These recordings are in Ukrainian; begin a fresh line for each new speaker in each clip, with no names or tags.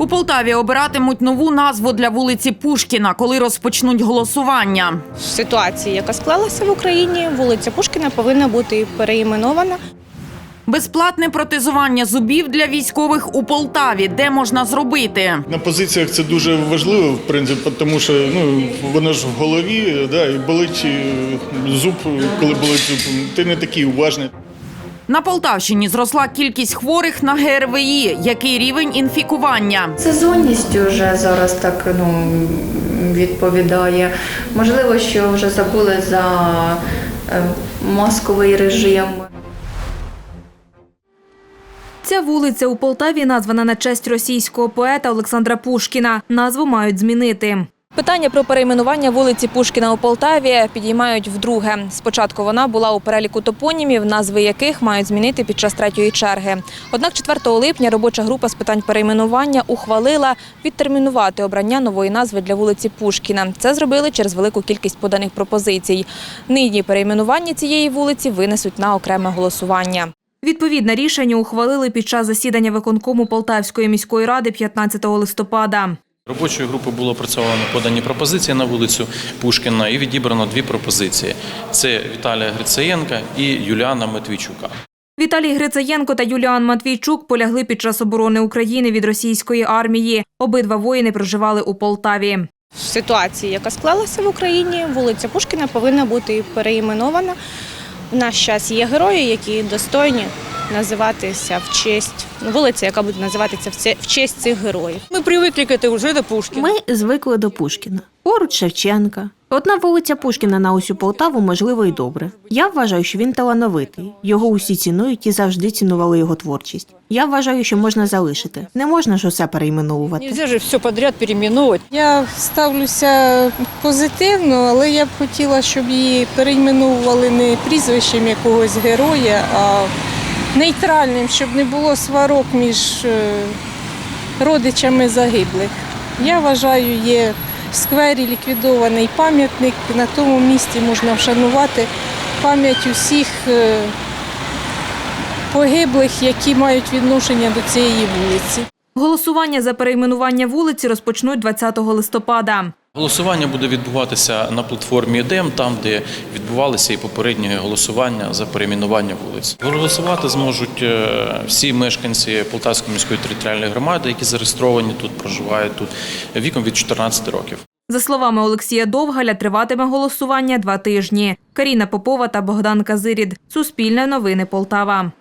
У Полтаві обиратимуть нову назву для вулиці Пушкіна, коли розпочнуть голосування.
В ситуації, яка склалася в Україні, вулиця Пушкіна повинна бути переіменована.
Безплатне протезування зубів для військових у Полтаві, де можна зробити.
На позиціях це дуже важливо, в принципі, тому що ну воно ж в голові, да, і болить е, зуб, коли болить зуб. Ти не такий уважний.
На Полтавщині зросла кількість хворих на ГРВІ. Який рівень інфікування?
Сезонність вже зараз так ну, відповідає. Можливо, що вже забули за е, масковий режим.
Ця вулиця у Полтаві названа на честь російського поета Олександра Пушкіна. Назву мають змінити.
Питання про перейменування вулиці Пушкіна у Полтаві підіймають вдруге. Спочатку вона була у переліку топонімів, назви яких мають змінити під час третьої черги. Однак 4 липня робоча група з питань перейменування ухвалила відтермінувати обрання нової назви для вулиці Пушкіна. Це зробили через велику кількість поданих пропозицій. Нині перейменування цієї вулиці винесуть на окреме голосування.
Відповідне рішення ухвалили під час засідання виконкому Полтавської міської ради 15 листопада.
Робочою групою було опрацьовано подані пропозиції на вулицю Пушкіна і відібрано дві пропозиції: це Віталія Грицаєнка і Юліана Матвійчука.
Віталій Грицаєнко та Юліан Матвійчук полягли під час оборони України від російської армії. Обидва воїни проживали у Полтаві.
В ситуації, яка склалася в Україні, вулиця Пушкіна повинна бути переіменована. В наш час є герої, які достойні називатися в честь ну, вулиця, яка буде називатися в це- в честь цих героїв.
Ми привикли вже до Пушкіна.
Ми звикли до Пушкіна. Поруч Шевченка. Одна вулиця Пушкіна на усю Полтаву можливо і добре. Я вважаю, що він талановитий. Його усі цінують і завжди цінували його творчість. Я вважаю, що можна залишити. Не можна ж усе перейменовувати.
Нельзя же все подряд перейменовувати.
Я ставлюся позитивно, але я б хотіла, щоб її перейменовували не прізвищем якогось героя, а нейтральним, щоб не було сварок між е, родичами загиблих. Я вважаю, є в сквері ліквідований пам'ятник. На тому місці можна вшанувати пам'ять усіх е, погиблих, які мають відношення до цієї вулиці.
Голосування за перейменування вулиці розпочнуть 20 листопада.
Голосування буде відбуватися на платформі ЕДЕМ, там, де відбувалися і попередні голосування за перейменування вулиць. Голосувати зможуть е, всі мешканці Полтавської міської територіальної громади, які зареєстровані тут, проживають тут віком від 14 років.
За словами Олексія Довгаля, триватиме голосування два тижні. Каріна Попова та Богдан Казирід. Суспільне новини Полтава.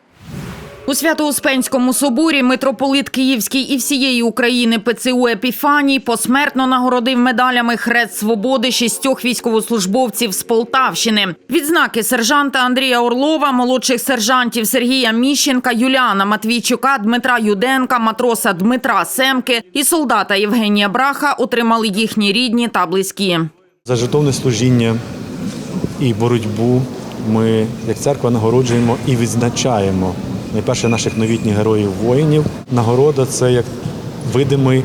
У Свято-Успенському соборі митрополит Київський і всієї України ПЦУ Епіфаній посмертно нагородив медалями Хрест Свободи шістьох військовослужбовців з Полтавщини. Відзнаки сержанта Андрія Орлова, молодших сержантів Сергія Міщенка, Юліана Матвійчука, Дмитра Юденка, матроса Дмитра Семки і солдата Євгенія Браха отримали їхні рідні та близькі.
За жертовне служіння і боротьбу ми, як церква, нагороджуємо і відзначаємо найперше наших новітніх героїв воїнів. Нагорода це як видимий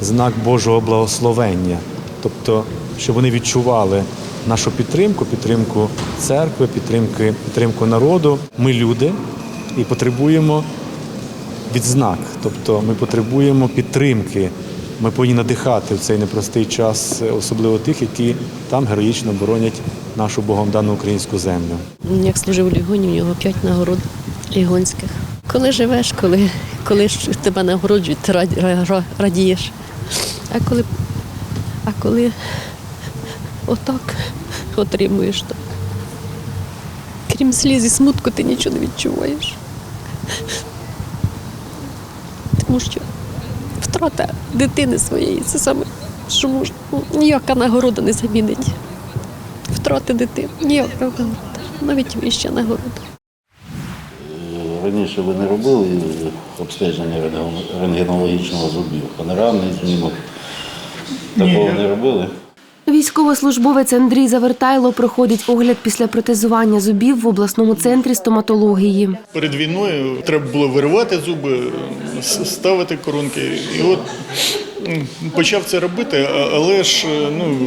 знак Божого благословення, тобто, щоб вони відчували нашу підтримку, підтримку церкви, підтримки, підтримку народу. Ми люди і потребуємо відзнак, тобто ми потребуємо підтримки. Ми повинні надихати в цей непростий час, особливо тих, які там героїчно боронять нашу Богом дану українську землю.
Як служив у Лігоні, у нього п'ять нагород лігонських. Коли живеш, коли, коли ж тебе нагороджують, ти раді- радієш. А коли, а коли отак отримуєш, то крім сліз і смутку, ти нічого не відчуваєш. Тому що втрата дитини своєї це саме, що можна. Ніяка нагорода не замінить. Втрати дитини. Ніяка нагорода. Навіть вища нагорода.
Раніше ви не робили обстеження рентген- рентгенологічного зубів, панорамний знімок. Такого не робили?
Військовослужбовець Андрій Завертайло проходить огляд після протезування зубів в обласному центрі стоматології.
Перед війною треба було виривати зуби, ставити коронки. І от почав це робити, але ж е, ну,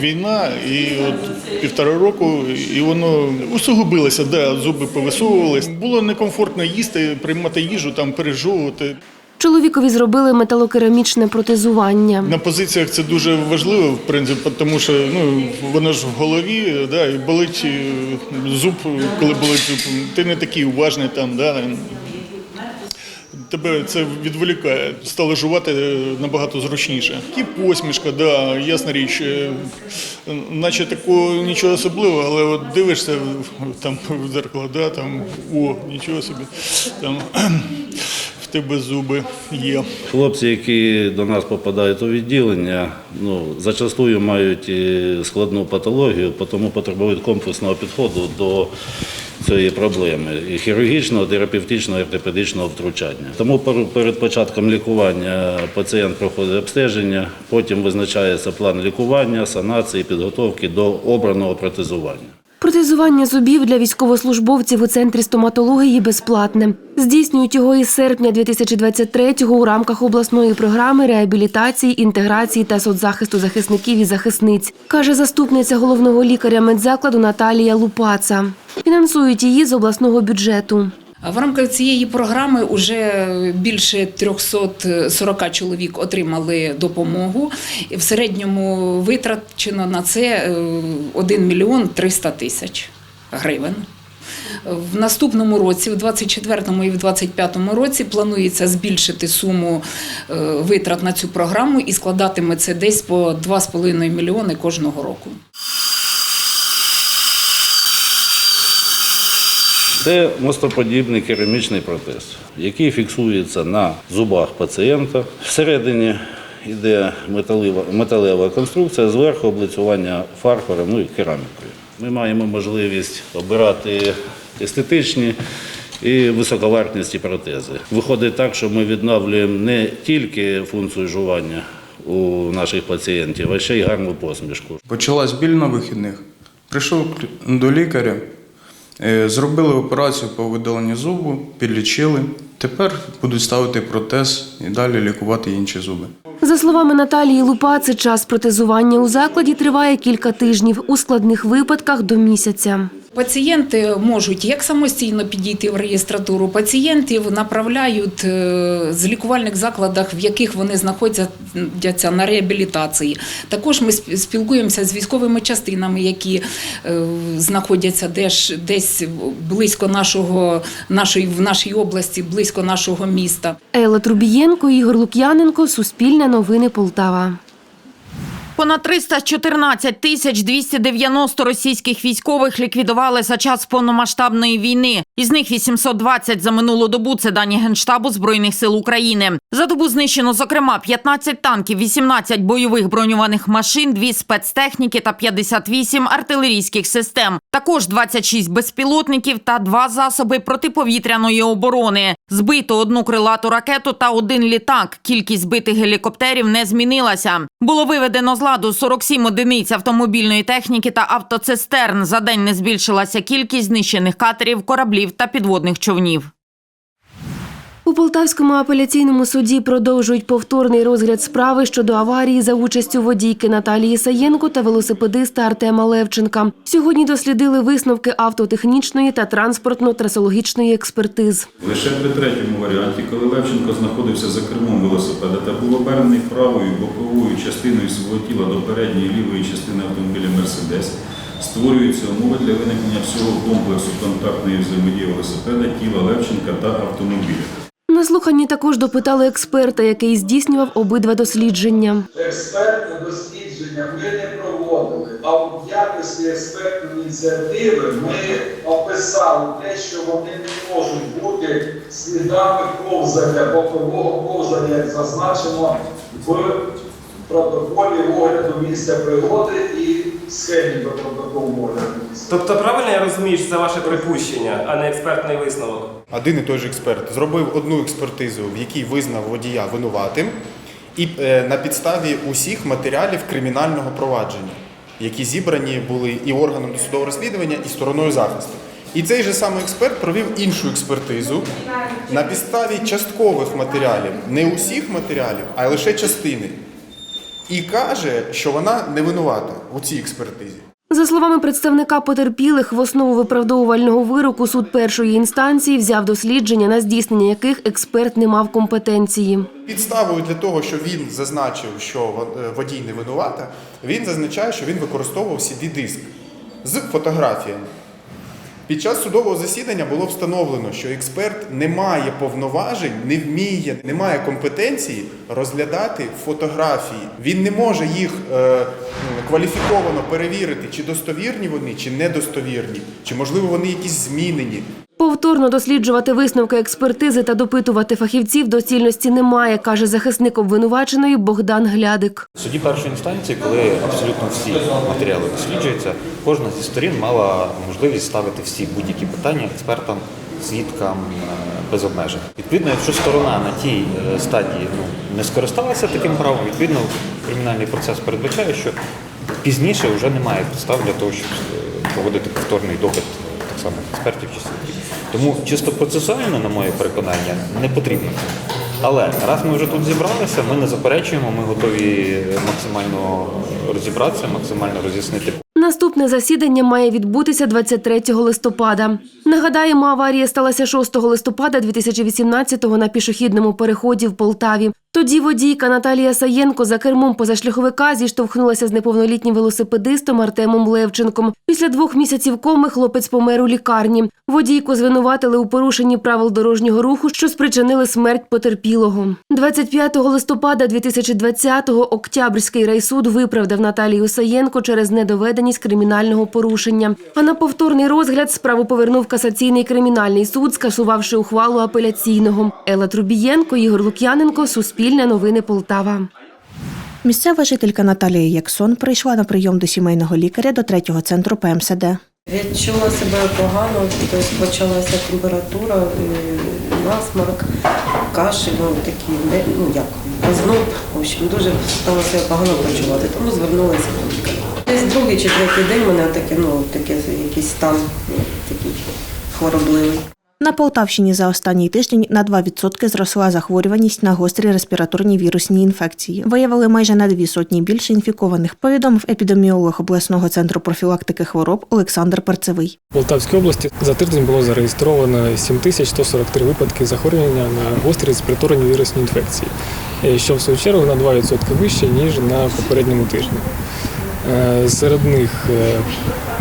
війна, і от півтора року, і воно усугубилося, да, зуби повисовувались. Було некомфортно їсти, приймати їжу, там пережовувати.
Чоловікові зробили металокерамічне протезування.
На позиціях це дуже важливо, в принципі, тому що ну, воно ж в голові, да, і болить е, зуб, коли болить зуб. Ти не такий уважний там, да, тебе це відволікає. Стало жувати е, набагато зручніше. І посмішка, да, ясна річ. е, Наче такого нічого особливого, але от дивишся там в дзеркало, да, там, о, нічого собі, там в тебе зуби є.
Хлопці, які до нас попадають у відділення, ну, зачастую мають е, складну патологію, тому потребують комплексного підходу до цієї проблеми хірургічного, терапевтичного, ортопедичного втручання. Тому пер- перед початком лікування пацієнт проходить обстеження, потім визначається план лікування, санації, підготовки до обраного протезування.
Протезування зубів для військовослужбовців у центрі стоматології безплатне. Здійснюють його із серпня 2023-го у рамках обласної програми реабілітації, інтеграції та соцзахисту захисників і захисниць, каже заступниця головного лікаря медзакладу Наталія Лупаца. Фінансують її з обласного бюджету.
В рамках цієї програми вже більше 340 чоловік отримали допомогу. В середньому витрачено на це е, 1 мільйон 300 тисяч гривень. В наступному році, в 24-му і в 25-му році, планується збільшити суму е, витрат на цю програму і складатиме це десь по 2,5 мільйони кожного року.
Це мостоподібний керамічний протез, який фіксується на зубах пацієнта. Всередині йде металева, металева конструкція, зверху облицювання фарфором ну і керамікою. Ми маємо можливість обирати естетичні і високовартісні протези. Виходить так, що ми відновлюємо не тільки функцію жування у наших пацієнтів, а ще й гарну посмішку.
Почалась біль на вихідних. Прийшов до лікаря, зробили операцію по видаленню зубу, підлічили. Тепер будуть ставити протез і далі лікувати інші зуби.
За словами Наталії Лупаци, час протезування у закладі триває кілька тижнів, у складних випадках до місяця.
Пацієнти можуть як самостійно підійти в реєстратуру. Пацієнтів направляють е, з лікувальних закладах, в яких вони знаходяться на реабілітації. Також ми сп- спілкуємося з військовими частинами, які е, знаходяться десь, десь близько нашого, нашої, в нашій області, близько нашого міста.
Елла Трубієнко, Ігор Лук'яненко, Суспільне новини Полтава.
Понад 314 тисяч 290 російських військових ліквідували за час повномасштабної війни. Із них 820 за минулу добу. Це дані Генштабу Збройних сил України. За добу знищено, зокрема, 15 танків, 18 бойових броньованих машин, 2 спецтехніки та 58 артилерійських систем. Також 26 безпілотників та 2 засоби протиповітряної оборони. Збито одну крилату ракету та один літак. Кількість збитих гелікоптерів не змінилася. Було виведено з ладу 47 одиниць автомобільної техніки та автоцистерн. За день не збільшилася кількість знищених катерів, кораблів та підводних човнів.
Полтавському апеляційному суді продовжують повторний розгляд справи щодо аварії за участю водійки Наталії Саєнко та велосипедиста Артема Левченка. Сьогодні дослідили висновки автотехнічної та транспортно-трасологічної експертиз.
Лише при третьому варіанті, коли Левченко знаходився за кермом велосипеда та був оберений правою боковою частиною свого тіла до передньої лівої частини автомобіля Мерседес, створюються умови для виникнення всього комплексу контактної взаємодії велосипеда, тіла Левченка та автомобіля.
На слуханні також допитали експерта, який здійснював обидва дослідження.
Експертне дослідження ми не проводили, а в якості експертної ініціативи ми описали те, що вони не можуть бути слідами ковзання, бокового ковзання, як зазначено в протоколі огляду місця пригоди і схемі до протоколу огляду місця.
Тобто правильно я розумію, що це ваше припущення, а не експертний висновок?
Один і той же експерт зробив одну експертизу, в якій визнав водія винуватим, і е, на підставі усіх матеріалів кримінального провадження, які зібрані були і органом досудового розслідування, і стороною захисту. І цей же самий експерт провів іншу експертизу на підставі часткових матеріалів, не усіх матеріалів, а лише частини. І каже, що вона не винувата у цій експертизі.
За словами представника потерпілих, в основу виправдовувального вироку суд першої інстанції взяв дослідження, на здійснення яких експерт не мав компетенції.
Підставою для того, що він зазначив, що е, водій не винувата, він зазначає, що він використовував CD-диск з фотографіями. Під час судового засідання було встановлено, що експерт не має повноважень, не вміє, не має компетенції розглядати фотографії. Він не може їх е, кваліфіковано перевірити, чи достовірні вони, чи недостовірні, чи можливо вони якісь змінені.
Повторно досліджувати висновки експертизи та допитувати фахівців доцільності немає, каже захисник обвинуваченої Богдан Глядик.
В суді першої інстанції, коли абсолютно всі матеріали досліджуються, кожна зі сторін мала можливість ставити всі будь-які питання експертам, свідкам е, без обмежень. Відповідно, якщо сторона на тій е, стадії ну, не скористалася таким правом, відповідно кримінальний процес передбачає, що пізніше вже немає підстав для того, щоб е, проводити повторний допит так само експертів чи свідків. Тому чисто процесуально, на моє переконання, не потрібно. Але раз ми вже тут зібралися, ми не заперечуємо, ми готові максимально розібратися, максимально роз'яснити.
Наступне засідання має відбутися 23 листопада. Нагадаємо, аварія сталася 6 листопада 2018-го на пішохідному переході в Полтаві. Тоді водійка Наталія Саєнко за кермом позашляховика зіштовхнулася з неповнолітнім велосипедистом Артемом Левченком. Після двох місяців коми хлопець помер у лікарні. Водійку звинуватили у порушенні правил дорожнього руху, що спричинили смерть потерпілого. 25 листопада 2020-го Октябрьський райсуд виправдав Наталію Саєнко через недоведеність кримінального порушення. А на повторний розгляд справу повернув касаційний кримінальний суд, скасувавши ухвалу апеляційного. Елла Трубієнко, Ігор Лук'яненко, Суспільне новини Полтава.
Місцева жителька Наталія Яксон прийшла на прийом до сімейного лікаря до третього центру ПМСД.
Відчула себе погано, тобто почалася температура, е, насморк, кашель, ну такі, не- ну як, озноб. В общем, дуже стала себе погано почувати, тому звернулася до лікаря. Десь другий чи третій день мене таке, ну, таке якийсь стан ну, такий хворобливий.
На Полтавщині за останній тиждень на 2% зросла захворюваність на гострі респіраторні вірусні інфекції. Виявили майже на дві сотні більше інфікованих, повідомив епідеміолог обласного центру профілактики хвороб Олександр Перцевий.
В Полтавській області за тиждень було зареєстровано 7143 випадки захворювання на гострі респіраторні вірусні інфекції, е, що в свою чергу на 2% вище, ніж на попередньому тижні. Е, Серед них е,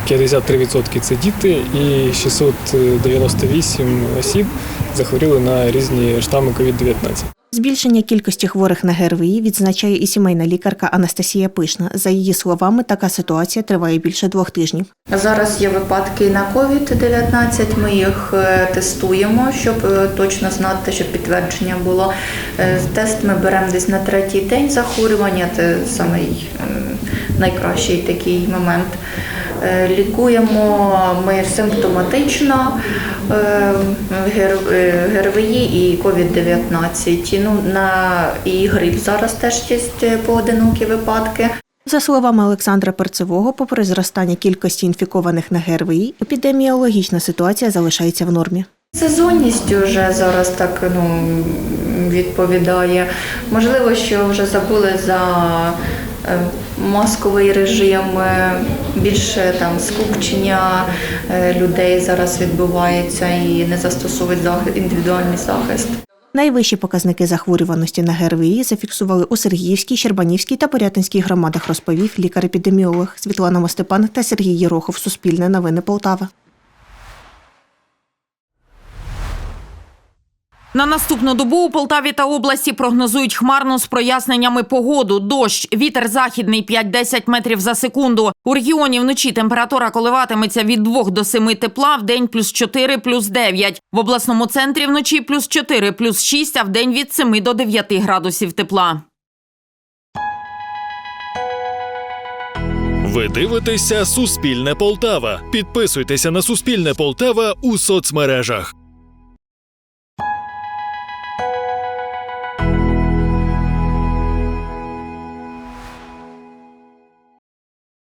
53% це діти і 698 осіб захворіли на різні штами COVID-19.
Збільшення кількості хворих на ГРВІ відзначає і сімейна лікарка Анастасія Пишна. За її словами, така ситуація триває більше двох тижнів.
Зараз є випадки на COVID-19, ми їх е, тестуємо, щоб е, точно знати, щоб підтвердження було. Е, Тест ми беремо десь на третій день захворювання, це самий е, найкращий такий момент. Е, Лікуємо ми симптоматично е, е, ГРВІ і COVID-19. Ну, на і грип зараз теж є е, поодинокі випадки.
За словами Олександра Перцевого, попри зростання кількості інфікованих на ГРВІ, епідеміологічна ситуація залишається в нормі.
Сезонність вже зараз так ну, відповідає. Можливо, що вже забули за е, масковий режим, е, більше там скупчення е, людей зараз відбувається і не застосовують індивідуальний захист.
Найвищі показники захворюваності на ГРВІ зафіксували у Сергіївській, Щербанівській та Порятинській громадах, розповів лікар-епідеміолог Світлана Мостепан та Сергій Єрохов. Суспільне новини Полтава.
На наступну добу у Полтаві та області прогнозують хмарну з проясненнями погоду. Дощ, вітер західний 5-10 метрів за секунду. У регіоні вночі температура коливатиметься від 2 до 7 тепла, в день плюс 4, плюс 9. В обласному центрі вночі плюс 4, плюс 6, а в день від 7 до 9 градусів тепла.
Ви дивитеся Суспільне Полтава. Підписуйтеся на Суспільне Полтава у соцмережах.